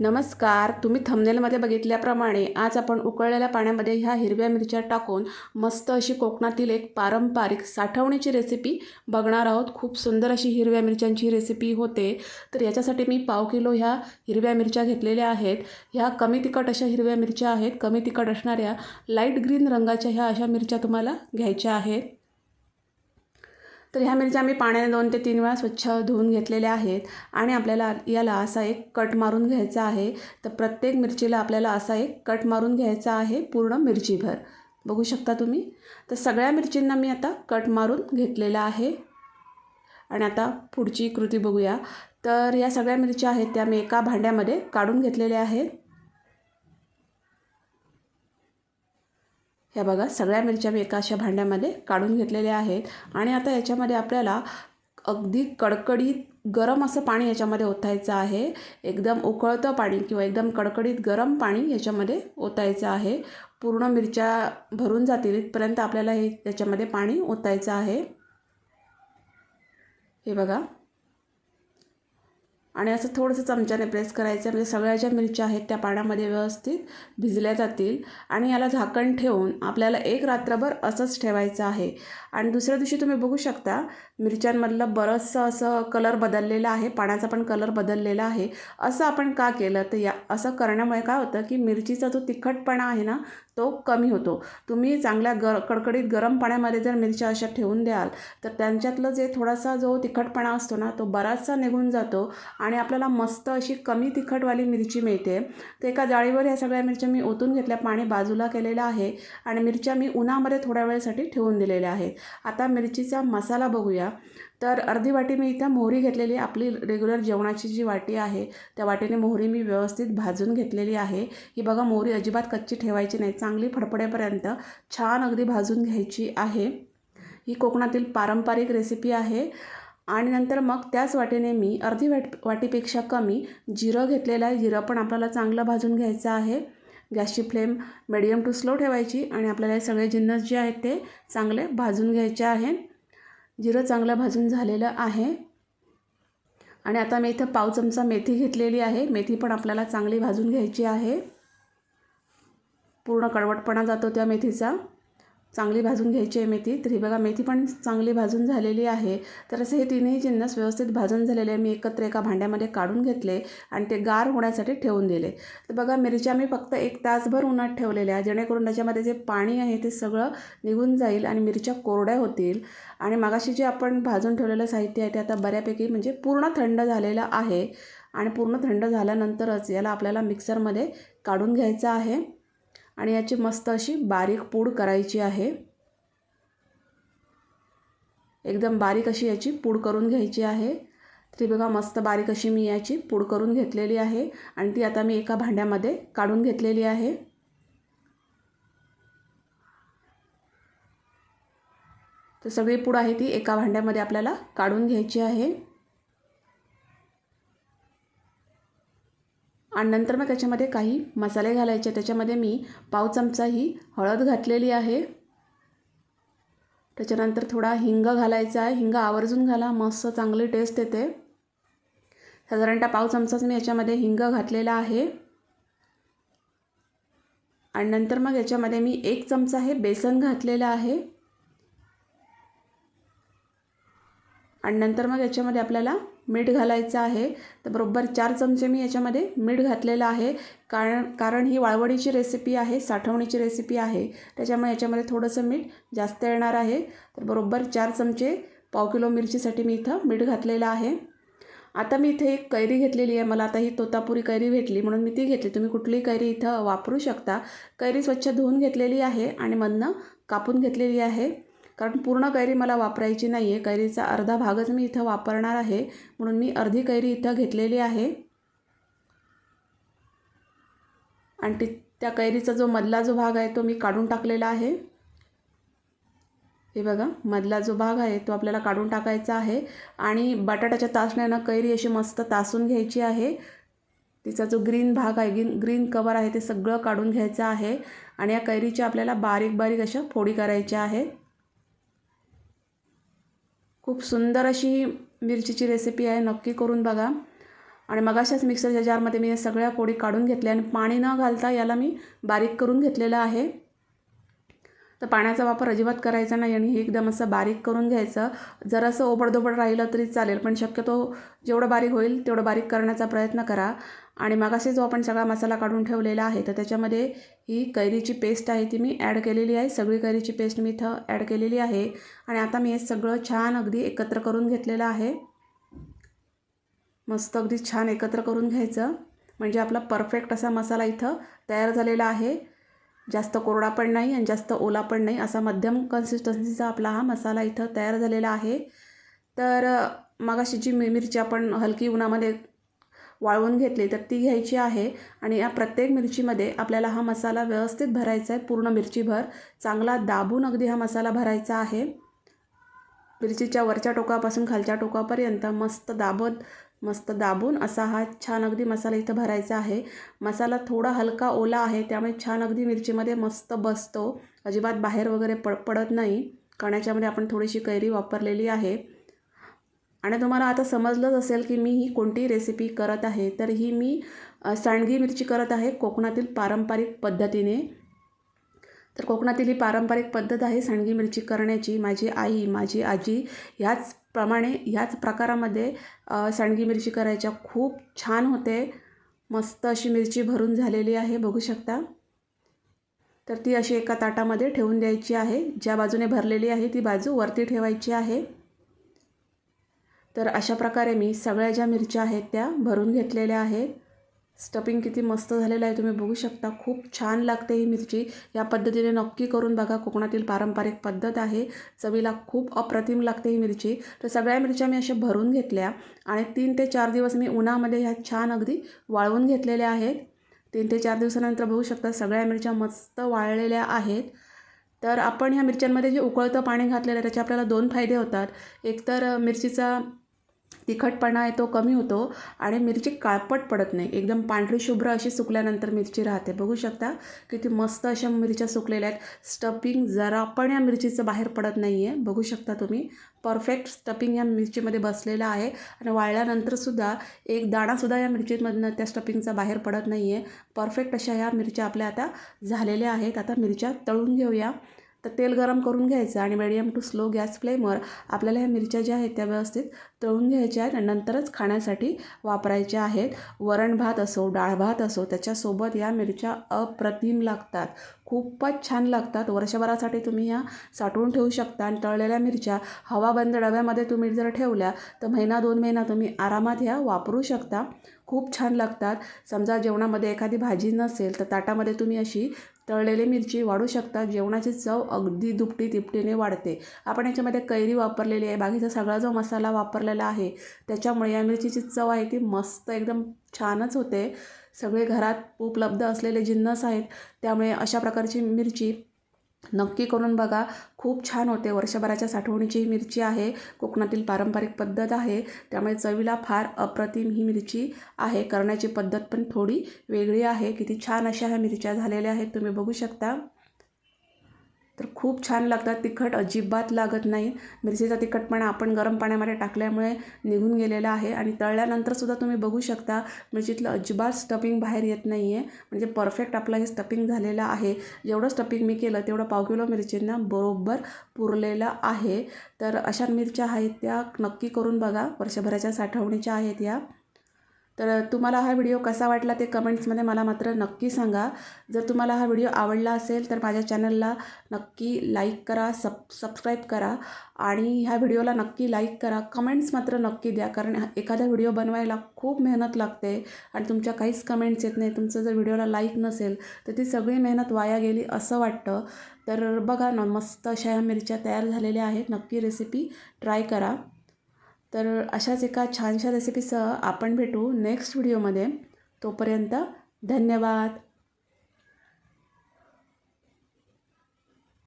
नमस्कार. तुम्ही थंबनेलमध्ये बघितल्याप्रमाणे आज आपण उकळलेल्या पाण्यामध्ये ह्या हिरव्या मिरच्या टाकून मस्त अशी कोकणातील एक पारंपरिक साठवणीची रेसिपी बघणार आहोत. खूप सुंदर अशी हिरव्या मिरच्यांची रेसिपी होते. तर याच्यासाठी मी पाव किलो ह्या हिरव्या मिरच्या घेतलेल्या आहेत. ह्या कमी तिखट अशा हिरव्या मिरच्या आहेत. कमी तिखट असणाऱ्या लाइट ग्रीन रंगाच्या ह्या अशा मिरच्या तुम्हाला घ्यायच्या आहेत. तर ह्या मिरच्या आम्ही पाण्याने दोन ते तीन वेळा स्वच्छ धुवून घेतलेल्या आहेत. आणि आपल्याला याला असा एक कट मारून घ्यायचा आहे. तर प्रत्येक मिरचीला आपल्याला असा एक कट मारून घ्यायचा आहे पूर्ण मिरचीभर. बघू शकता तुम्ही? तर सगळ्या मिरचींना मी आता कट मारून घेतलेला आहे. आणि आता पुढची कृती बघूया. तर या सगळ्या मिरच्या आहेत त्या मी एका भांड्यामध्ये काढून घेतलेल्या आहेत. ह्या बघा सगळ्या मिरच्या मी एका अशा भांड्यामध्ये काढून घेतलेल्या आहेत. आणि आता याच्यामध्ये आपल्याला अगदी कडकडीत गरम असं पाणी याच्यामध्ये ओतायचं आहे. एकदम उकळतं पाणी किंवा एकदम कडकडीत गरम पाणी याच्यामध्ये ओतायचं आहे. पूर्ण मिरच्या भरून जातील इथपर्यंत आपल्याला हे याच्यामध्ये पाणी ओतायचं आहे. हे बघा. आणि असं थोडंसं चमच्याने प्रेस करायचं म्हणजे सगळ्या ज्या मिरच्या आहेत त्या पाण्यामध्ये व्यवस्थित भिजल्या जातील. आणि याला झाकण ठेवून आपल्याला एक रात्रभर असंच ठेवायचं आहे. आणि दुसऱ्या दिवशी तुम्ही बघू शकता मिरच्यांमधलं बरंचसं असं कलर बदललेला आहे. पाण्याचा पण कलर बदललेला आहे. असं आपण का केलं? तर या असं करण्यामुळे काय होतं की मिरचीचा जो तिखटपणा आहे ना तो कमी होतो. तुम्ही चांगल्या गर कडकडीत गरम पाण्यामध्ये जर मिरच्या अशा ठेवून द्याल तर त्यांच्यातलं जे थोडासा जो तिखटपणा असतो ना तो बराचसा निघून जातो आणि आपल्याला मस्त अशी कमी तिखटवाली मिरची मिळते. तर एका जाळीवर ह्या सगळ्या मिरच्या मी ओतून घेतल्या पाणी बाजूला केलेलं आहे आणि मिरच्या मी उन्हामध्ये थोड्या वेळेसाठी ठेवून दिलेल्या आहेत. आता मिरचीचा मसाला बघूया. तर अर्धी वाटी मी इथं मोहरी घेतलेली आपली रेग्युलर जेवणाची जी वाटी आहे त्या वाटीने मोहरी मी व्यवस्थित भाजून घेतलेली आहे. ही बघा मोहरी अजिबात कच्ची ठेवायची नाही. चांगली फडफडेपर्यंत छान अगदी भाजून घ्यायची आहे. ही कोकणातील पारंपरिक रेसिपी आहे. आणि नंतर मग त्याच वाटीने मी अर्धी वाट वाटीपेक्षा कमी जिरं घेतलेलं आहे. जिरं पण आपल्याला चांगलं भाजून घ्यायचं आहे. गॅसची फ्लेम मिडियम टू स्लो ठेवायची आणि आपल्याला हे सगळे जिन्नस जे आहेत ते चांगले भाजून घ्यायचे आहे. जिरं चांगलं भाजून झालेलं आहे. आणि आता मी इथं पाव चमचा मेथी घेतलेली आहे. मेथी पण आपल्याला चांगली भाजून घ्यायची आहे. पूर्ण कडवटपणा जातो त्या मेथीचा. चांगली भाजून घ्यायची आहे मेथी. तर ही बघा मेथी पण चांगली भाजून झालेली आहे. तर असे हे तीनही जिन्नस व्यवस्थित भाजून झालेले मी एकत्र एका भांड्यामध्ये काढून घेतले आणि ते गार होण्यासाठी ठेवून दिले. तर बघा मिरच्या मी फक्त एक तासभर उन्हात ठेवलेल्या जेणेकरून त्याच्यामध्ये जे पाणी आहे ते सगळं निघून जाईल आणि मिरच्या कोरड्या होतील. आणि मागाशी जे आपण भाजून ठेवलेलं साहित्य आहे ते आता बऱ्यापैकी म्हणजे पूर्ण थंड झालेलं आहे. आणि पूर्ण थंड झाल्यानंतरच याला आपल्याला मिक्सरमध्ये काढून घ्यायचं आहे. आणि याची मस्त अशी बारीक पूड करायची आहे. एकदम बारीक अशी याची पूड करून घ्यायची आहे. ती बघा मस्त बारीक अशी मी याची पूड करून घेतलेली आहे आणि ती आता मी एका भांड्यामध्ये काढून घेतलेली आहे. तर सगळी पूड आहे ती एका भांड्यामध्ये आपल्याला काढून घ्यायची आहे. आणि नंतर मग त्याच्यामध्ये काही मसाले घालायचे. त्याच्यामध्ये मी पाव चमचा ही हळद घातलेली आहे. त्याच्यानंतर थोडा हिंग घालायचा आहे. हिंग आवर्जून घाला. मस्त चांगली टेस्ट येते. साधारणतः पाव चमचाच मी याच्यामध्ये हिंग घातलेला आहे. आणि नंतर मग याच्यामध्ये मी एक चमचा हे बेसन घातलेलं आहे. आणि नंतर मग याच्यामध्ये आपल्याला मीठ घालायचं आहे. तर बरोबर चार चमचे मी याच्यामध्ये मीठ घातलेलं आहे. कारण कारण ही वाळवडीची रेसिपी आहे साठवणीची रेसिपी आहे. त्याच्यामुळे याच्यामध्ये थोडंसं मीठ जास्त येणार आहे. तर बरोबर चार चमचे पाव किलो मिरचीसाठी मी इथं मीठ घातलेलं आहे. आता मी इथे एक कैरी घेतलेली आहे. मला आता ही तोतापुरी कैरी भेटली म्हणून मी ती घेतली. तुम्ही कुठलीही कैरी इथं वापरू शकता. कैरी स्वच्छ धुवून घेतलेली आहे आणि मधनं कापून घेतलेली आहे. कारण पूर्ण कैरी मला वापरायची नाही आहे कैरीचा अर्धा भागच मी इथं वापरणार आहे. म्हणून मी अर्धी कैरी इथं घेतलेली आहे. आणि ती त्या कैरीचा जो मधला जो भाग आहे तो मी काढून टाकलेला आहे. हे बघा मधला जो भाग आहे तो आपल्याला काढून टाकायचा आहे. आणि बटाट्याच्या तासण्यानं कैरी अशी मस्त तासून घ्यायची आहे. तिचा जो ग्रीन भाग आहे ग्रीन ग्रीन कवर आहे ते सगळं काढून घ्यायचं आहे. आणि या कैरीच्या आपल्याला बारीक बारीक अशा फोडी करायच्या आहेत. खूप सुंदर अशी मिरचीची रेसिपी आहे नक्की करून बघा. आणि मगाशाच मिक्सरच्या जारमध्ये मी सगळ्या फोडी काढून घेतल्या आणि पाणी न घालता याला मी बारीक करून घेतलेलं आहे. तर पाण्याचा वापर अजिबात करायचा नाही आणि हे एकदम असं बारीक करून घ्यायचं. जरासं ओबडधोबड राहिलं तरी चालेल पण शक्यतो जेवढं बारीक होईल तेवढं बारीक करण्याचा प्रयत्न करा. आणि मगाशी जो आपण सगळा मसाला काढून ठेवलेला आहे तर त्याच्यामध्ये ही कैरीची पेस्ट आहे ती मी ॲड केलेली आहे. सगळी कैरीची पेस्ट मी इथं ॲड केलेली आहे. आणि आता मी हे सगळं छान अगदी एकत्र करून घेतलेलं आहे. मस्त अगदी छान एकत्र करून घ्यायचं. म्हणजे आपला परफेक्ट असा मसाला इथं तयार झालेला आहे. जास्त कोरडा पण नाही आणि जास्त ओला पण नाही. असा मध्यम कन्सिस्टन्सीचा आपला हा मसाला इथं तयार झालेला आहे. तर मगाशी जी मिरची आपण हलकी उन्हामध्ये वाळवून घेतली तर ती घ्यायची आहे. आणि या प्रत्येक मिरचीमध्ये आपल्याला हा मसाला व्यवस्थित भरायचा आहे. पूर्ण मिरचीभर चांगला दाबून अगदी हा मसाला भरायचा आहे. मिरचीच्या वरच्या टोकापासून खालच्या टोकापर्यंत मस्त दाबत मस्त दाबून असा हा छान अगदी मसाला इथं भरायचा आहे. मसाला थोडा हलका ओला आहे त्यामुळे छान अगदी मिरचीमध्ये मस्त बसतो. अजिबात बाहेर वगैरे पड पडत नाही. कण्याच्यामध्ये आपण थोडीशी कैरी वापरलेली आहे. आणि तुम्हाला आता समजलंच असेल की मी ही कोणती रेसिपी करत आहे तर ही मी सांडगी मिरची करत आहे कोकणातील पारंपरिक पद्धतीने. तर कोकणातील ही पारंपरिक पद्धत आहे सांडगी मिरची करण्याची. माझी आई माझी आजी ह्याच प्रमाणे ह्याच प्रकारामध्ये सांडगी मिरची करायच्या. खूप छान होते. मस्त अशी मिरची भरून झालेली आहे बघू शकता. तर ती अशी एका ताटामध्ये ठेवून द्यायची आहे. ज्या बाजूने भरलेली आहे ती बाजू वरती ठेवायची आहे. तर अशा प्रकारे मी सगळ्या ज्या मिरच्या आहेत त्या भरून घेतलेल्या आहेत. स्टफिंग किती मस्त झालेलं आहे तुम्ही बघू शकता. खूप छान लागते ही मिरची. या पद्धतीने नक्की करून बघा. कोकणातील पारंपरिक पद्धत आहे. चवीला खूप अप्रतिम लागते ही मिरची. तर सगळ्या मिरच्या मी अशा भरून घेतल्या आणि तीन ते चार दिवस मी उन्हामध्ये ह्या छान अगदी वाळवून घेतलेल्या आहेत. तीन ते चार दिवसानंतर बघू शकता सगळ्या मिरच्या मस्त वाळलेल्या आहेत. तर आपण ह्या मिरच्यांमध्ये जे उकळतं पाणी घातलेलं आहे त्याचे आपल्याला दोन फायदे होतात. एक तर मिरचीचा तिखटपणा आहे तो कमी होतो आणि मिरची काळपट पडत नाही. एकदम पांढरी शुभ्र अशी सुकल्यानंतर मिरची राहते. बघू शकता किती मस्त अशा मिरच्या सुकलेल्या आहेत. स्टफिंग जरा पण या मिरचीचं बाहेर पडत नाही आहे बघू शकता तुम्ही. परफेक्ट स्टफिंग या मिरचीमध्ये बसलेलं आहे. आणि वाळल्यानंतरसुद्धा एक दाणासुद्धा या मिरचीमधनं त्या स्टफिंगचा बाहेर पडत नाही आहे परफेक्ट अशा ह्या मिरच्या आपल्या आता झालेल्या आहेत. आता मिरच्या तळून घेऊया. तर तेल गरम करून घ्यायचं आणि मिडियम टू स्लो गॅस फ्लेमवर आपल्याला ह्या मिरच्या ज्या आहेत त्या व्यवस्थित तळून घ्यायच्या आहेत आणि नंतरच खाण्यासाठी वापरायच्या आहेत. वरण भात असो डाळ भात असो त्याच्यासोबत या मिरच्या अप्रतिम लागतात. खूपच छान लागतात. वर्षभरासाठी तुम्ही ह्या साठवून ठेवू शकता आणि तळलेल्या मिरच्या हवाबंद डब्यामध्ये तुम्ही जर ठेवल्या तर महिना दोन महिना तुम्ही आरामात ह्या वापरू शकता. खूप छान लागतात. समजा जेवणामध्ये एखादी भाजी नसेल तर ताटामध्ये तुम्ही अशी तळलेली मिरची वाढू शकता. जेवणाची चव अगदी दुपटी तिपटीने वाढते. आपण याच्यामध्ये कैरी वापरलेली आहे. बाकीचा सगळा जो मसाला वापरलेला आहे त्याच्यामुळे या मिरचीची चव आहे ती मस्त एकदम छानच होते. सगळे घरात उपलब्ध असलेले जिन्नस आहेत. त्यामुळे अशा प्रकारची मिरची नक्की करून बघा. खूप छान होते. वर्षभराच्या साठवणीची मिरची आहे. कोकणातील पारंपरिक पद्धत आहे. त्यामुळे चवीला फार अप्रतिम ही मिरची आहे. करण्याची पद्धत पण थोडी वेगळी आहे. किती छान अशा ह्या मिरच्या झालेल्या आहेत. तुम्ही बघू शकता. तर खूप छान लागतात तिखट अजिबात लागत नाही. मिरचीचा तिखटपणा आपण गरम पाण्यामध्ये टाकल्यामुळे निघून गेलेला आहे आणि तळल्यानंतरसुद्धा तुम्ही बघू शकता मिरचीतलं अजिबात स्टफिंग बाहेर येत नाही आहे म्हणजे परफेक्ट आपलं हे स्टफिंग झालेलं आहे. जेवढं स्टफिंग मी केलं तेवढं पाव किलो मिरचींना बरोबर पुरलेलं आहे. तर अशा मिरच्या आहेत त्या नक्की करून बघा. वर्षभराच्या साठवणीच्या आहेत या. तर तुम्हाला हा व्हिडिओ कसा वाटला ते कमेंट्समध्ये मला मात्र नक्की सांगा. जर तुम्हाला हा व्हिडिओ आवडला असेल तर माझ्या चॅनलला नक्की लाईक करा सब सबस्क्राईब करा आणि ह्या व्हिडिओला नक्की लाईक करा. कमेंट्स मात्र नक्की द्या कारण एखादा व्हिडिओ बनवायला खूप मेहनत लागते आणि तुमच्या काहीच कमेंट्स येत नाही. तुमचं जर व्हिडिओला लाईक नसेल तर ती सगळी मेहनत वाया गेली असं वाटतं. तर बघा ना मस्त अशा ह्या मिरच्या तयार झालेल्या आहेत. नक्की रेसिपी ट्राय करा. तर अशाच एका छानशा रेसिपीसह आपण भेटू नेक्स्ट व्हिडिओमध्ये तोपर्यंत धन्यवाद.